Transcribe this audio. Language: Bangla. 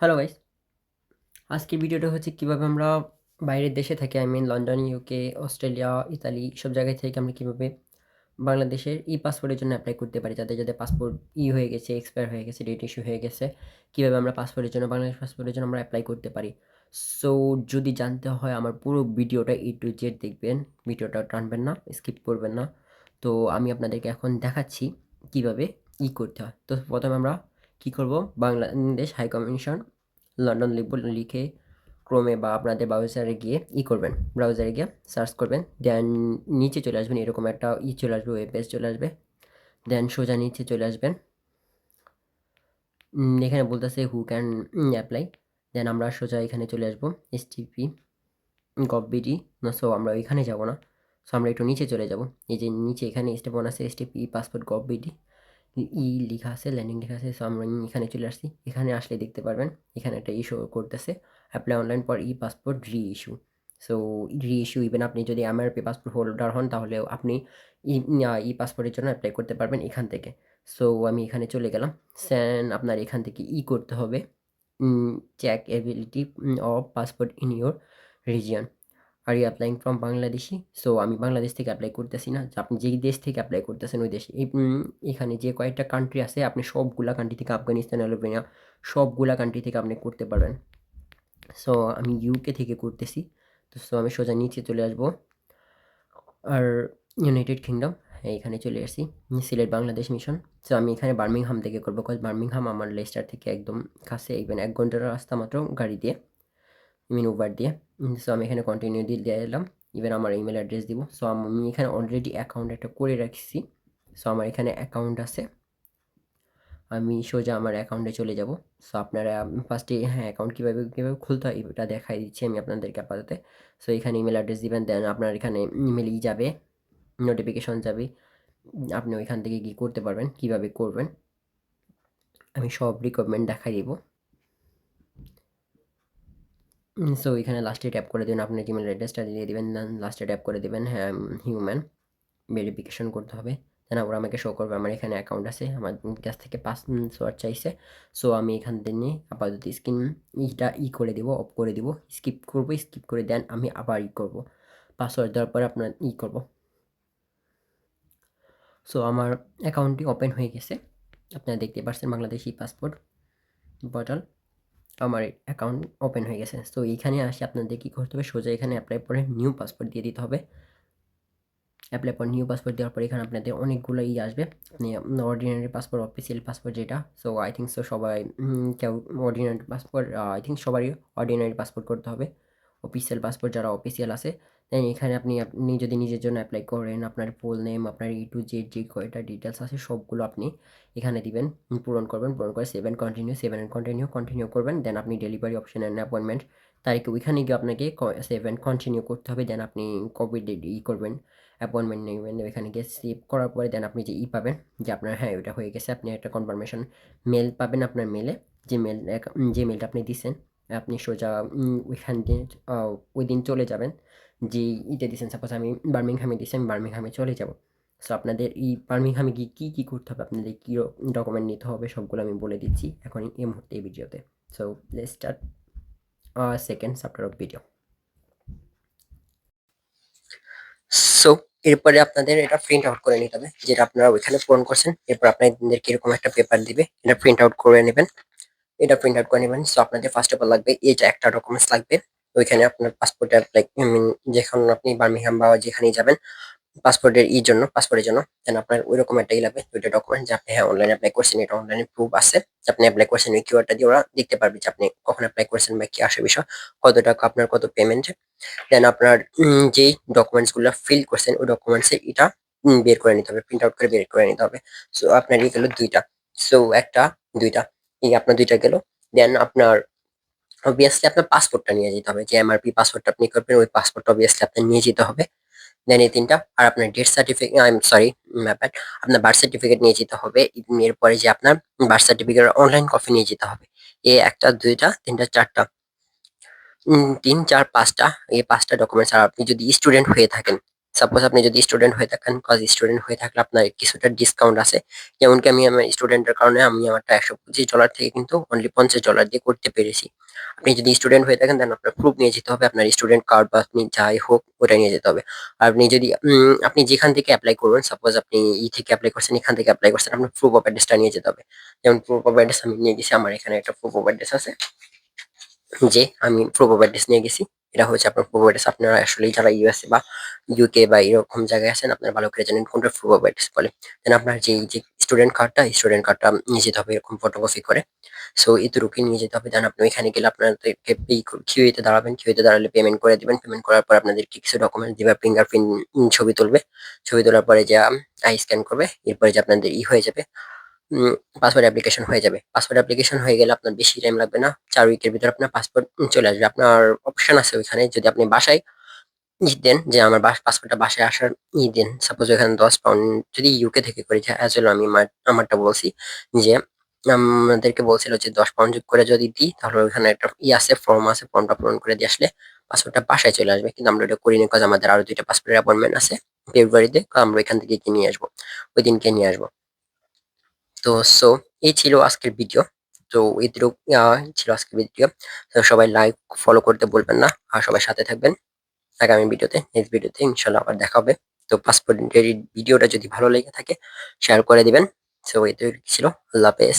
হ্যালো গাইস আজকের ভিডিওটা হচ্ছে কীভাবে আমরা বাইরের দেশে থাকি I mean London UK Australia Italy সব জায়গায় থেকে আমরা কীভাবে বাংলাদেশের ই পাসপোর্টের জন্য অ্যাপ্লাই করতে পারি যাদের যাদের পাসপোর্ট ই হয়ে গেছে এক্সপায়ার হয়ে গেছে ডেট ইস্যু হয়ে গেছে, কীভাবে আমরা পাসপোর্টের জন্য বাংলাদেশ পাসপোর্টের জন্য আমরা অ্যাপ্লাই করতে পারি। সো যদি জানতে হয় আমার পুরো ভিডিওটা এ টু জেড দেখবেন, ভিডিওটা টানবেন না স্কিপ করবেন না। তো আমি আপনাদেরকে এখন দেখাচ্ছি কীভাবে ই করতে হয়। তো প্রথমে আমরা কি করব? বাংলাদেশ হাই কমিশন লন্ডন লিখব, লিখে ক্রোমে বা আপনাদের ব্রাউজারে গিয়ে ই করবেন। ব্রাউজারে গিয়ে সার্চ করবেন দেন নিচে চলে আসবেন, এরকম একটা ই চলে আসবে ওয়েব পেজ চলে আসবে দেন সোজা নিচে চলে আসবেন। এখানে বলতেছে হু ক্যান অ্যাপ্লাই দেন আমরা সোজা এখানে চলে আসব এস টিপি গভবিডি না সো আমরা ওইখানে যাব না সো আমরা একটু নিচে চলে যাব। এই যে নিচে এখানে স্টেপ ওয়ান আছে S TP passport gov BD e লেখা আছে ল্যান্ডিং লেখা আছে সো আমরা এখানে চলে আসছি। এখানে আসলে দেখতে পারবেন, এখানে একটা ইস্যু করতেছে। Apply online for e passport re issue so re issue even আপনি যদি এমআরপি পাসপোর্ট হোল্ডার হন, তাহলেও আপনি ই পাসপোর্টের জন্য অ্যাপ্লাই করতে পারবেন এখান থেকে। সো আমি এখানে চলে গেলাম। সেন আপনার এখান থেকে ই করতে হবে। Check ability of passport in your region are you applying from Bangladeshi so আমি বাংলাদেশ থেকে অ্যাপ্লাই করতেছি না। আপনি যেই দেশ থেকে অ্যাপ্লাই করতেছেন, ওই দেশে। এখানে যে কয়েকটা কান্ট্রি আছে, আপনি সবগুলা কান্ট্রি থেকে আফগানিস্তান আলবেনিয়া সবগুলা কান্ট্রি থেকে আপনি করতে পারবেন। সো আমি ইউকে থেকে করতেছি। তো সো আমি সোজা নিচে চলে আসব। আর ইউনাইটেড কিংডম এখানে চলে আসি সিলেট বাংলাদেশ মিশন সো আমি এখানে বার্মিংহাম থেকে করব। কজ বার্মিংহাম আমার লেস্টার থেকে একদম কাছে ইভেন এক ঘণ্টার রাস্তা মাত্র গাড়ি দিয়ে। মিন উবার দিয়ে। সো আমি এখানে কন্টিনিউ দিয়ে দিয়ে এলাম। ইভেন আমার ইমেল অ্যাড্রেস দিব। সো আমি এখানে অলরেডি অ্যাকাউন্ট একটা করে রাখছি। সো আমার এখানে অ্যাকাউন্ট আছে। আমি সোজা আমার অ্যাকাউন্টে চলে যাব। সো আপনারা ফার্স্টে হ্যাঁ অ্যাকাউন্ট কীভাবে কীভাবে খুলতে হয় এটা দেখাই দিচ্ছি আমি আপনাদেরকে আপাতত। সো এখানে ইমেল অ্যাড্রেস দিবেন দেন আপনার এখানে ইমেলই যাবে নোটিফিকেশন যাবে। আপনি ওইখান থেকে কি করতে পারবেন, কীভাবে করবেন, আমি সব রিকোয়ারমেন্ট দেখাই দিব। সো এখানে লাস্টে ট্যাপ করে দেবেন আপনার জিমেল অ্যাড্রেসটা দিয়ে দেবেন দেন লাস্টে ট্যাপ করে দেবেন হ্যাঁ হিউম্যান ভেরিফিকেশন করতে হবে। দেন আবার আমাকে শো করবে, আমার এখানে অ্যাকাউন্ট আছে, আমার কাছ থেকে পাসওয়ার্ড চাইছে। সো আমি এখান থেকে নিয়ে আপাতত স্ক্রিন ইটা ই করে দেবো অফ করে দিব স্কিপ করব স্কিপ করে দেন, আমি আবার ই করব। পাসওয়ার্ড দেওয়ার পরে আপনার ই করব। সো আমার অ্যাকাউন্টটি ওপেন হয়ে গেছে। আপনারা দেখতে পাচ্ছেন বাংলাদেশি পাসপোর্ট পোর্টাল আমার অ্যাকাউন্ট ওপেন হয়ে গেছে। তো এইখানে আসে আপনাদের কী করতে হবে? সোজা এখানে অ্যাপ্লাই করে নিউ পাসপোর্ট দিয়ে দিতে হবে। অ্যাপ্লাই পর নিউ পাসপোর্ট দেওয়ার পর এখানে আপনাদের অনেকগুলো ই আসবে। অর্ডিনারি পাসপোর্ট অফিসিয়াল পাসপোর্ট যেটা। সো আই থিঙ্ক সো সবাই কেউ অর্ডিনারি পাসপোর্ট আই থিঙ্ক সবারই অর্ডিনারি পাসপোর্ট করতে হবে। অফিসিয়াল পাসপোর্ট যারা অফিসিয়াল আছে দেন এখানে আপনি আপনি যদি নিজের জন্য অ্যাপ্লাই করেন, আপনার ফুল নেম আপনার ই টু জেড যে কয়টা ডিটেলস আছে, সবগুলো আপনি এখানে দিবেন, পূরণ করবেন, পূরণ করে save and continue save and continue continue করবেন দেন আপনি ডেলিভারি অপশন অ্যান্ড অ্যাপয়েন্টমেন্ট তারিখে ওইখানে গিয়ে আপনাকে সেভেন কন্টিনিউ করতে হবে দেন আপনি কবে ই করবেন অ্যাপয়েন্টমেন্ট নেবেন এখানে গিয়ে সেভ করার পরে দেন আপনি যে ই পাবেন, যে আপনার হ্যাঁ ওইটা হয়ে গেছে, আপনি একটা কনফার্মেশন মেল পাবেন আপনার মেলে যে মেল যে মেলটা আপনি দিছেন আপনি সোজা ওইখান দিয়ে ওই দিন চলে যাবেন। যে ইতে দিছেন সাপোজ আমি বার্মিংহামে দিছি, আমি বার্মিংহামে চলে যাব। সো আপনাদের এই বার্মিংহামে গিয়ে কী কী করতে হবে? আপনাদের কী ডকুমেন্ট নিতে হবে? সবগুলো আমি বলে দিচ্ছি এখন এই মুহূর্তে এই ভিডিওতে। So let start second chapter of video so এরপরে আপনাদের এটা প্রিন্ট আউট করে নিতে হবে, যেটা আপনারা ওইখানে পূরণ করছেন। এরপর আপনাদের কীরকম একটা পেপার দিবে, এটা প্রিন্ট আউট করে নেবেন। এটা প্রিন্ট আউট করে নেবেন। সো আপনাদের ফার্স্ট অফ অল লাগবে এটা একটা ডকুমেন্টস লাগবে। ওইখানে আপনার পাসপোর্ট লাইক মিন যেখানে আপনি বার্মিংহাম বা যেখানেই যাবেন পাসপোর্টের ই জন্য পাসপোর্টের জন্য দেন আপনার ওইরকম একটা ই লাগবে, দুইটা ডকুমেন্ট যে আপনি হ্যাঁ অনলাইনে অ্যাপ্লাই করছেন, এটা অনলাইনে প্রুফ আছে। আপনি অ্যাপ্লাই করছেন ওই কিউআরটা দিয়ে ওরা দেখতে পারবে যে আপনি কখন অ্যাপ্লাই করছেন বা কি আসে বিষয়, কত টাকা আপনার কত পেমেন্ট দেন আপনার যেই ডকুমেন্টসগুলো ফিল করছেন, ওই ডকুমেন্টস এটা বের করে নিতে হবে প্রিন্ট আউট করে বের করে নিতে হবে। সো আপনার ই গেল দুইটা। সো একটা, দুইটা। এই আপনার দুইটা গেল। দেন আপনার অবভিয়াসলি আপনার পাসপোর্টটা নিয়ে যেতে হবে। যে এমআরপি পাসপোর্টটা আপনি করবেন, ওই পাসপোর্টটা অবভিয়াসলি আপনার নিয়ে যেতে হবে। দেন এই তিনটা, আর আপনার death certificate I am sorry ব্যাপার আপনার বার্থ সার্টিফিকেট নিয়ে যেতে হবে। এরপরে যে আপনার বার্থ সার্টিফিকেট অনলাইন কপি নিয়ে যেতে হবে। এই একটা, দুইটা, তিনটা, চারটা। তিন, চার, পাঁচটা, এই পাঁচটা ডকুমেন্টস আর আপনি যদি স্টুডেন্ট হয়ে থাকেন সাপোজ আপনি যদি স্টুডেন্ট হয়ে থাকেন কজ স্টুডেন্ট হয়ে থাকলে আপনার কিছুটা ডিসকাউন্ট আছে। যেমন কি আমি আমার স্টুডেন্টের কারণে আমি আমারটা একশো পঁচিশ ডলার থেকে কিন্তু অনলি পঞ্চাশ ডলার দিয়ে করতে পেরেছি। আপনি যদি স্টুডেন্ট হয়ে থাকেন দেন আপনার প্রুফ নিয়ে যেতে হবে, আপনার স্টুডেন্ট কার্ড বা আপনি যাই হোক, ওটা নিয়ে যেতে হবে। আর আপনি যদি আপনি যেখান থেকে অ্যাপ্লাই করবেন সাপোজ আপনি ই থেকে অ্যাপ্লাই করছেন, এখান থেকে অ্যাপ্লাই করছেন, আপনার প্রুফ অফ অ্যাড্রেসটা নিয়ে যেতে হবে। যেমন প্রুফ অফ অ্যাড্রেস আমি নিয়ে গেছি, আমার এখানে একটা প্রুফ অফ অ্যাড্রেস আছে, যে আমি প্রুফ অফ অ্যাড্রেস নিয়ে গেছি। এটা হচ্ছে আপনার অ্যাড্রেস আপনারা আসলে যারা ইউএসএ বা ইউকে বা এরকম জায়গায় আছেন, আপনারা ভালো করে জানেন কোনটা প্রুফ অফ বলে দেন আপনার যে যে স্টুডেন্ট কার্ডটা স্টুডেন্ট কার্ডটা নিয়ে যেতে হবে এরকম ফটোকপি করে। সো এতটুকুই নিয়ে যেতে হবে। দেন আপনি ওইখানে গেলে আপনাদেরকে পে কিউএতে দাঁড়াবেন। কিউএতে দাঁড়ালে পেমেন্ট করে দিবেন। পেমেন্ট করার পর আপনাদেরকে কিছু ডকুমেন্ট দিবে ফিঙ্গারপ্রিন্ট ছবি তুলবে। ছবি তোলার পরে যে আই স্ক্যান করবে। এরপরে যে আপনাদের ই হয়ে যাবে। পাসপোর্ট অ্যাপ্লিকেশন হয়ে যাবে। পাসপোর্ট অ্যাপ্লিকেশন হয়ে গেলে আপনার বেশি টাইম লাগবে না। চার উইকের ভিতরে আপনার পাসপোর্ট চলে আসবে। আপনার অপশন আছে ওইখানে, যদি আপনি বাসায় ই দেন, যে আমার পাসপোর্টটা বাসায় আসার ই দেন। সাপোজ এখানে দশ পাউন্ড যদি ইউকে থেকে করে অ্যাজ আমি আমার- আমারটা বলছি, যে আমাদেরকে বলছিল যে দশ পাউন্ড যোগ করে যদি দিই, তাহলে ওইখানে একটা ই আছে ফর্ম আছে ফর্মটা পূরণ করে দিয়ে আসলে পাসপোর্টটা বাসায় চলে আসবে। কিন্তু আমরা এটা করিনি কাজ আমাদের আরও দুইটা পাসপোর্টের অ্যাপয়েন্টমেন্ট আছে ফেব্রুয়ারিতে আমরা ওইখান থেকে কিনে আসব। ওই দিনকে নিয়ে আসব। তো সো এই ছিল আজকের ভিডিও তো এদিকেও ছিল আজকের ভিডিও তো, সবাই লাইক ফলো করতে বলবেন না। আর সবাই সাথে থাকবেন আগামী ভিডিওতে নেক্সট ভিডিওতে ইনশাল্লাহ আবার দেখা হবে। তো পাসপোর্ট ভিডিওটা যদি ভালো লেগে থাকে শেয়ার করে দিবেন। সো এদের ছিল। আল্লাহ হাফেজ।